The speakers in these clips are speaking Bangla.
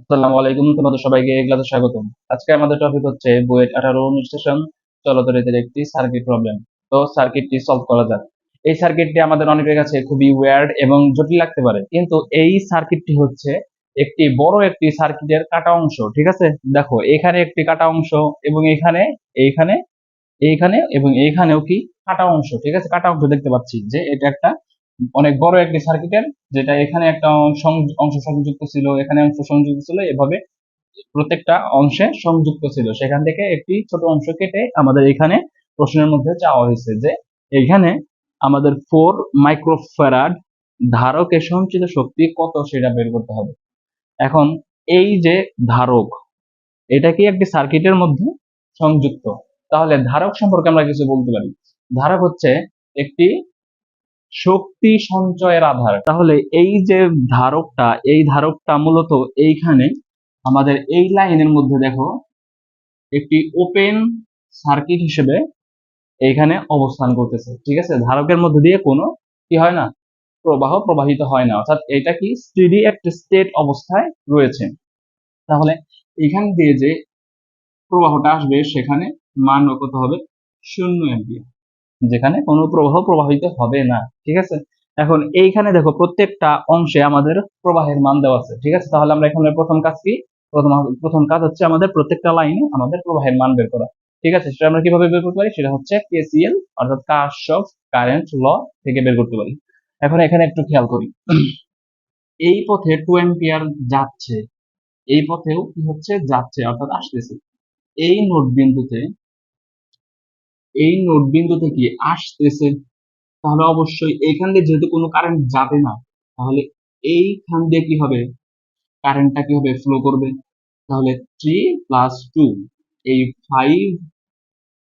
আসসালামু আলাইকুম, তোমাদের সবাইকে ক্লাসে স্বাগতম। আজকে আমাদের টপিক হচ্ছে বুয়েট আঠারো স্টেশন চলতরিতের একটি সার্কিট প্রবলেম তো সার্কিটটি সলভ করা যাক। এই সার্কিটটি আমাদের অনেকের কাছে খুবই ওয়ার্ড এবং জটিল লাগতে পারে। কিন্তু এই সার্কিটটি হচ্ছে একটি বড় একটি সার্কিটের কাটা অংশ, ঠিক আছে? দেখো, এখানে একটি কাটা অংশ এবং এখানে, এইখানে এইখানে এবং এইখানেও কি কাটা অংশ, ঠিক আছে? কাটা অংশ দেখতে পাচ্ছি যে এটা একটা অনেক বড় একটি সার্কিটের যেটা এখানে একটা অংশ সংযুক্ত ছিল, এখানে অংশ সংযুক্ত ছিল, এভাবে প্রত্যেকটা অংশে সংযুক্ত ছিল। সেখান থেকে একটি ছোট অংশ কেটে আমাদের এখানে প্রশ্নের মধ্যে চাওয়া হয়েছে যে, এখানে আমাদের ফোর মাইক্রোফ্যারাড ধারকে সঞ্চিত শক্তি কত সেটা বের করতে হবে। এখন এই যে ধারক, এটা কি একটি সার্কিটের মধ্যে সংযুক্ত? তাহলে ধারক সম্পর্কে আমরা কিছু বলতে পারি। ধারক হচ্ছে একটি শক্তি সঞ্চয়ের আধার। তাহলে এই যে ধারকটা, এই ধারকটা মূলত এইখানে আমাদের এই লাইনের মধ্যে দেখো, একটি ওপেন সার্কিট হিসেবে এইখানে অবস্থান করতেছে। ঠিক আছে? ধারকের মধ্যে দিয়ে কোনো কি হয় না? প্রবাহ প্রবাহিত হয় না। অর্থাৎ এটা কি স্টেডি একটা স্টেট অবস্থায় রয়েছে। তাহলে এখান দিয়ে যে প্রবাহটা আসবে, সেখানে মান কত হবে? শূন্য অ্যাম্পিয়ার। যেখানে কোনো প্রবাহ প্রবাহিত হবে না, ঠিক আছে? এখন এইখানে দেখো প্রত্যেকটা অংশে আমাদের প্রবাহের মান দেওয়া আছে, ঠিক আছে? তাহলে আমরা এখানে প্রথম কাজ কি? প্রথম প্রথম কাজ হচ্ছে আমাদের প্রত্যেকটা লাইনে আমাদের প্রবাহের মান বের করা, ঠিক আছে? সেটা আমরা কীভাবে বের করতে পারি? সেটা হচ্ছে কেসিএল অর্থাৎ কার্শফ কারেন্ট ল থেকে বের করতে পারি। এখন এখানে একটু খেয়াল করি। এই পথে টু অ্যাম্পিয়ার যাচ্ছে, এই পথেও কি হচ্ছে? যাচ্ছে, অর্থাৎ আসতেছে। এই নোট বিন্দুতে এই নোট বিন্দু থেকে আসতেছে, তাহলে অবশ্যই এইখান দিয়ে যেহেতু কোনো কারেন্ট যাবে না, তাহলে এইখান দিয়ে কি হবে কারেন্টটা কি হবে ফ্লো করবে? তাহলে থ্রি প্লাস টু এই ফাইভ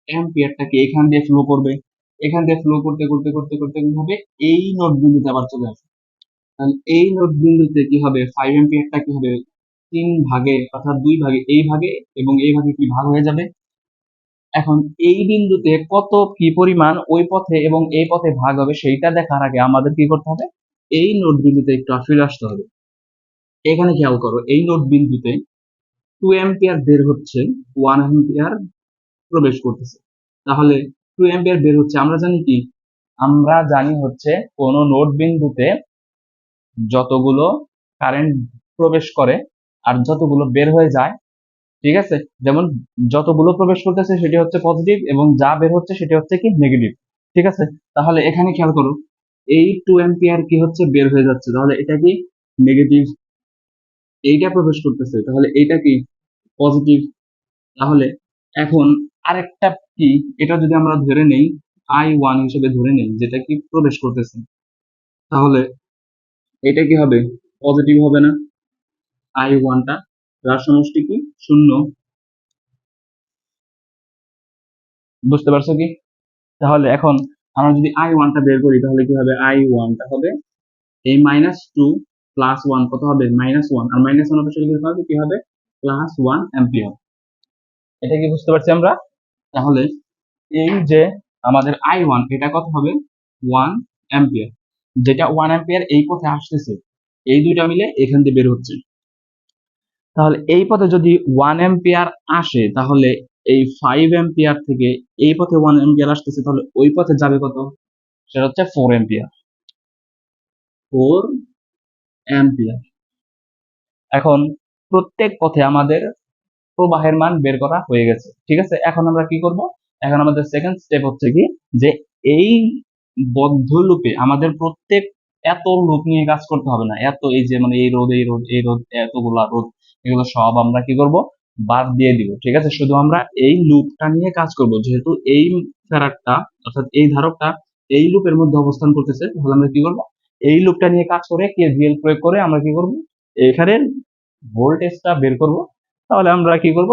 অ্যাম্পিয়ারটাকে এখান দিয়ে ফ্লো করবে? এখান দিয়ে ফ্লো করতে করতে করতে করতে কি হবে এই নোট বিন্দুতে আবার চলে আসবে। তাহলে এই নোট বিন্দুতে কি হবে ফাইভ অ্যাম্পিয়ারটা কি হবে তিন ভাগে অর্থাৎ দুই ভাগে, এই ভাগে এবং এই ভাগে কি ভাগ হয়ে যাবে? এখন এই বিন্দুতে কত কি পরিমাণ ওই পথে এবং এই পথে ভাগ হবে সেইটা দেখার আগে আমাদের কি করতে হবে? এই নোট বিন্দুতে একটু ফিরে আসতে হবে। এখানে খেয়াল করো, এই নোট বিন্দুতে টু অ্যাম্পিয়ার বের হচ্ছে ওয়ান অ্যাম্পিয়ার প্রবেশ করতেছে। তাহলে টু অ্যাম্পিয়ার বের হচ্ছে, আমরা জানি কি? আমরা জানি হচ্ছে কোন নোট বিন্দুতে যতগুলো কারেন্ট প্রবেশ করে আর যতগুলো বের হয়ে যায় ঠিক আছে? যেমন যতগুলো প্রবেশ করতেছে সেটি হচ্ছে পজিটিভ এবং যা বের হচ্ছে সেটি হচ্ছে কি নেগেটিভ ঠিক আছে? তাহলে এখানে খেয়াল করো, এই টু অ্যাম্পিয়ার কি হচ্ছে? বের হয়ে যাচ্ছে। তাহলে এটা কি নেগেটিভ এইটা প্রবেশ করতেছে। তাহলে এইটা কি পজিটিভ তাহলে এখন আরেকটা কি? এটা যদি আমরা ধরে নেই আই ওয়ান হিসেবে ধরে নেই, যেটা কি প্রবেশ করতেছে। তাহলে এটা কি হবে? পজিটিভ হবে না। আই ওয়ানটা যার সমষ্টি কি? শূন্য। বুঝতে পারছ কি? তাহলে এখন আমরা যদি আই ওয়ানটা বের করি, তাহলে কি হবে? আই ওয়ানটা হবে এই মাইনাস টু প্লাস ওয়ান কত হবে? মাইনাস ওয়ান আর মাইনাস ওয়ান অপেক্ষা কি হবে? কি হবে? প্লাস ওয়ান অ্যাম্পিয়ার এটা কি বুঝতে পারছি আমরা? তাহলে এই যে আমাদের আই ওয়ান এটা কত হবে? ওয়ান অ্যাম্পিয়ার যেটা ওয়ান অ্যাম্পিয়ার এই পথে আসতেছে, এই দুইটা মিলে এখান থেকে বের হচ্ছে। তাহলে এই পথে যদি ওয়ান অ্যাম্পিয়ার আসে, তাহলে এই ফাইভ অ্যাম্পিয়ার থেকে এই পথে ওয়ান অ্যাম্পিয়ার আসতেছে, তাহলে ওই পথে যাবে কত? সেটা হচ্ছে ফোর অ্যাম্পিয়ার ফোর অ্যাম্পিয়ার এখন প্রত্যেক পথে আমাদের প্রবাহের মান বের করা হয়ে গেছে। ঠিক আছে? এখন আমরা কি করব? এখন আমাদের সেকেন্ড স্টেপ হচ্ছে কি? যে এই বদ্ধ লুপে আমাদের প্রত্যেক এত লুপ নিয়ে কাজ করতে হবে না। এত এই যে মানে এই রোদ এই রোদ এই রোদ, এতগুলা রোদ। এগুলো সব আমরা কি করব? বাদ দিয়ে দিব, ঠিক আছে? শুধু আমরা এই লুপটা নিয়ে কাজ করব। যেহেতু এই ফেরারটা অর্থাৎ এই ধারকটা এই লুপের মধ্যে অবস্থান করতেছে, তাহলে আমরা কি করব? এই লুপটা নিয়ে কাজ করে কেভিএল প্রয়োগ করে আমরা কি করব? এখানে ভোল্টেজটা বের করব। তাহলে আমরা কি করব?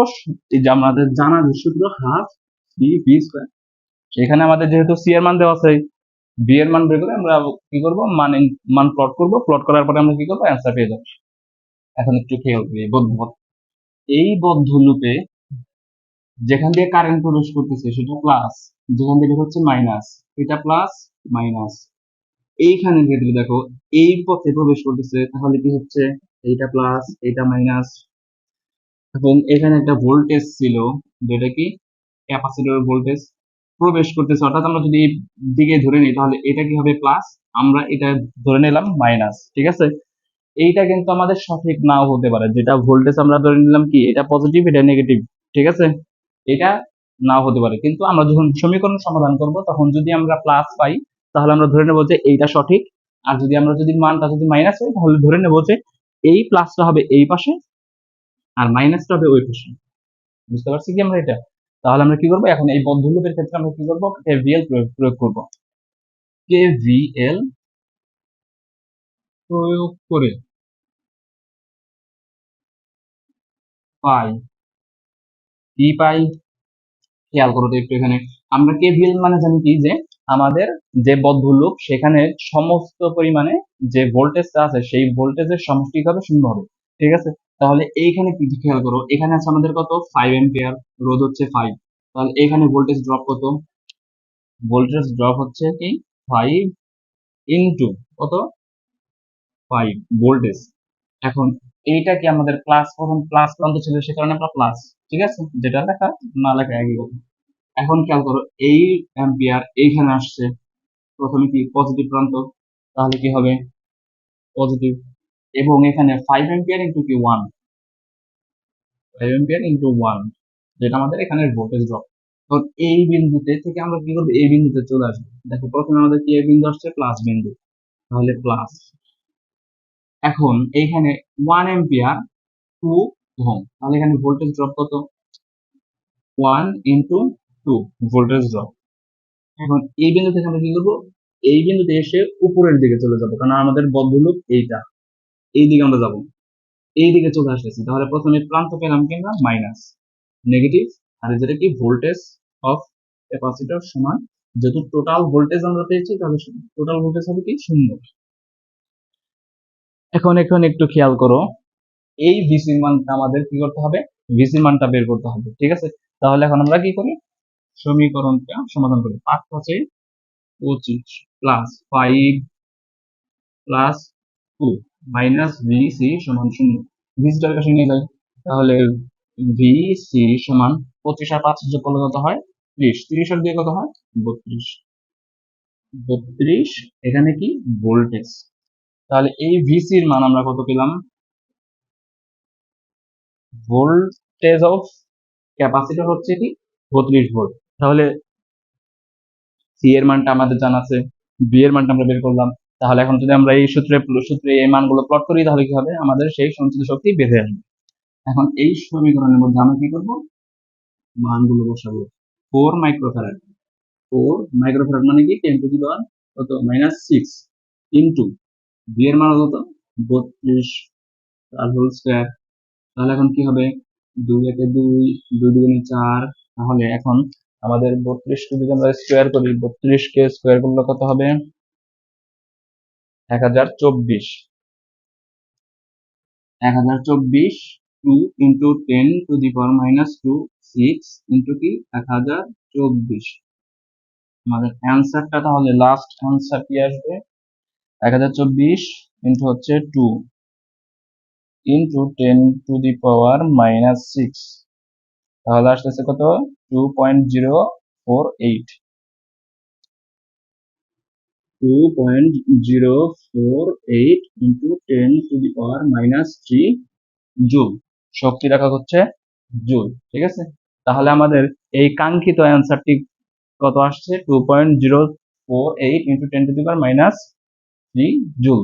আমাদের জানা যে সূত্র হাফ সি ভি স্কোয়ার সেখানে আমাদের যেহেতু সি এর মান দেওয়া আছে বি এর মান বের করে আমরা কি করব? মান মান প্লট করব। প্লট করার পরে আমরা কি করব? অ্যান্সার পেয়ে যাব। এখন একটু খেয়াল করি বদ্ধ এই বদ্ধ লুপে যেখান দিয়ে কারেন্ট প্রবেশ করতেছে, সেটা প্লাস যেখান থেকে হচ্ছে মাইনাস এটা প্লাস মাইনাস এইখানে ক্ষেত্রে দেখো, এই পথে প্রবেশ করতেছে, তাহলে কি হচ্ছে? এইটা প্লাস এইটা মাইনাস এবং এখানে একটা ভোল্টেজ ছিল, যেটা কি? ক্যাপাসিটর ভোল্টেজ প্রবেশ করতেছে। অর্থাৎ আমরা যদি দিকে ধরে নিই, তাহলে এটা কি হবে প্লাস আমরা এটা ধরে নিলাম মাইনাস ঠিক আছে? এইটা কিন্তু আমাদের সঠিক নাও হতে পারে। যেটা ভোল্টেজ আমরা ধরে নিলাম কি, এটা পজিটিভ এটা নেগেটিভ ঠিক আছে? এটা নাও হতে পারে। কিন্তু আমরা যখন সমীকরণ সমাধান করব, তখন যদি আমরা প্লাস পাই, তাহলে আমরা ধরে নেব যে এইটা সঠিক। আর যদি আমরা যদি মানটা যদি মাইনাস পাই, তাহলে ধরে নেব যে এই প্লাসটা হবে এই পাশে আর মাইনাসটা হবে ওই পাশে। বুঝতে পারছি কি আমরা এটা? তাহলে আমরা কি করব? এখন এই বদ্ধলুপের ক্ষেত্রে আমরা কি করব? কেভিএল প্রয়োগ করব। কেভিএল প্রয়োগ করে পাই। কি পাই? খেয়াল করো তো একটু এখানে। আমরা কেভিএল মানে জানি কি? যে আমাদের যে বদ্ধলুপ সেখানে সমস্ত পরিমাণে যে ভোল্টেজটা আছে, সেই ভোল্টেজের সমষ্টি হবে শূন্য হবে। ঠিক আছে? তাহলে এইখানে কি খেয়াল করো। এখানে আছে আমাদের কত? ফাইভ এম্পিয়ার রোধ হচ্ছে ফাইভ তাহলে এখানে ভোল্টেজ ড্রপ কত? ভোল্টেজ ড্রপ হচ্ছে কি? ফাইভ ইন্টু কত? ফাইভ ভোল্টেজ এখন এইটা কি আমাদের প্লাস প্রথম প্লাস প্রান্ত ছিল, সে কারণে আমরা প্লাস ঠিক আছে? যেটা লেখা না লেখা একই কথা। এখন খেয়াল করো, এই অ্যাম্পিয়ার এইখানে আসছে। প্রথমে কি পজিটিভ প্রান্ত, তাহলে কি হবে? পজিটিভ এবং এখানে ফাইভ অ্যাম্পিয়ার ইন্টু কি? One five ampere into one যেটা আমাদের এখানে ভোল্টেজ ড্রপ তো এই বিন্দুতে থেকে আমরা কি করব? এই বিন্দুতে চলে আসব। দেখো, প্রথমে আমাদের কি এই বিন্দু আসছে? প্লাস বিন্দু। তাহলে প্লাস এখন এইখানে ওয়ান এম্পিয়ার টু ওহম তাহলে এখানে ভোল্টেজ ড্রপ কত? One into two voltage drop এখন এই বিন্দু থেকে আমরা কি করব? এই বিন্দুতে এসে উপরের দিকে চলে যাব কারণ আমাদের বদ্ধ বদ্ধলুপ এইটা। এই দিকে আমরা যাব। এই দিকে চলে আসতেছি। তাহলে প্রথমে প্রান্ত পেলাম কি আমরা? মাইনাস নেগেটিভ আর যেটা কি? ভোল্টেজ অফ ক্যাপাসিটর সমান। যেহেতু টোটাল ভোল্টেজ আমরা পেয়েছি তাহলে টোটাল ভোল্টেজ হবে কি? শূন্য। এখন এখন একটু খেয়াল করো। এই ভিসি মানটা আমাদের কি করতে হবে? ভিসি মানটা বের করতে হবে, ঠিক আছে? তাহলে এখন আমরা কি করি? সমীকরণটা সমাধান করি। পাঁচ পাঁচে পঁচিশ plus five plus two minus VC সমান শূন্য। ভিসিটার কাছে নিয়ে যাই তাহলে ভিসি সমান পঁচিশ আর পাঁচ যোগ করলে কত হয়? ত্রিশ। ত্রিশ আর দিয়ে কত হয়? বত্রিশ। বত্রিশ, এখানে কি? ভোল্টেজ তাহলে এই ভিসির মান আমরা কত পেলাম? ভোল্টেজ অফ ক্যাপাসিটর হচ্ছে কি? বত্রিশ ভোল্ট তাহলে সি এর মানটা আমাদের জানা আছে বি এর মানটা আমরা বের করলাম। তাহলে এখন যদি আমরা এই সূত্রে সূত্রে এই মানগুলো প্লট করি, তাহলে কি হবে? আমাদের সেই সঞ্চিত শক্তি বেঁধে আসবে। এখন এই সমীকরণের মধ্যে আমরা কি করব? মানগুলো বসাবো। ফোর মাইক্রোফ্যারাড ফোর মাইক্রোফ্যারাড মানে কি? টেন টু দি পাওয়ার কত? মাইনাস সিক্স ইন্টু বি এর মান কত বত্রিশ তার হোল স্কোয়ার তাহলে এখন কি হবে? দুই একে দুই দুই দুগুণে চার। তাহলে এখন আমাদের বত্রিশকে যদি আমরা স্কোয়ার করি বত্রিশকে স্কোয়ার করলে কত হবে? এক হাজার চব্বিশ। এক হাজার চব্বিশ two into ten to the power minus two six into কি? এক হাজার চব্বিশ। আমাদের অ্যান্সারটা তাহলে লাস্ট অ্যান্সার কি আসবে? এক হাজার চব্বিশ ইন্টু হচ্ছে two into ten to the power minus six তাহলে আসতেছে কত? Two point zero four eight two point zero four eight into ten to the power minus three joule শক্তি রাখা হচ্ছে জুল ঠিক আছে? তাহলে আমাদের এই কাঙ্ক্ষিত অ্যান্সারটি কত আসছে? Two point zero four eight into ten to the power minus three joule